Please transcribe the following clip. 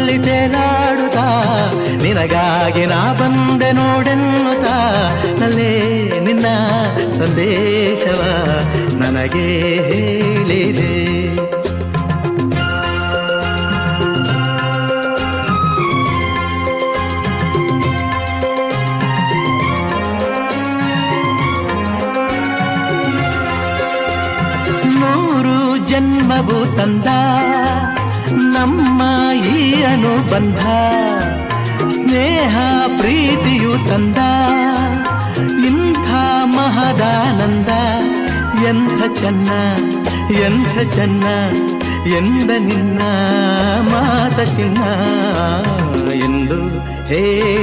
ಮನದಲ್ಲಿ ತೇಲಾಡುತ್ತಾ, ನಿನಗಾಗಿ ನಾ ಬಂದೆ ನೋಡೆನ್ನುತ್ತಾ, ನಲ್ಲೇ ನಿನ್ನ ಸಂದೇಶವ ನನಗೆ ಹೇಳಿದೆ. ನೂರು ಜನ್ಮವು ತಂದ ನಮ್ಮ ಈ ಅನುಬಂಧ ಸ್ನೇಹ ಪ್ರೀತಿಯು ತಂದ ಇಂಥ ಮಹದಾನಂದ ಎಂಥ ಚೆನ್ನ ಎಂಥ ಚೆನ್ನ ಎಂದ ನಿನ್ನ ಮಾತ ಚಿನ್ನ ಎಂದು ಹೇಳಿದೆ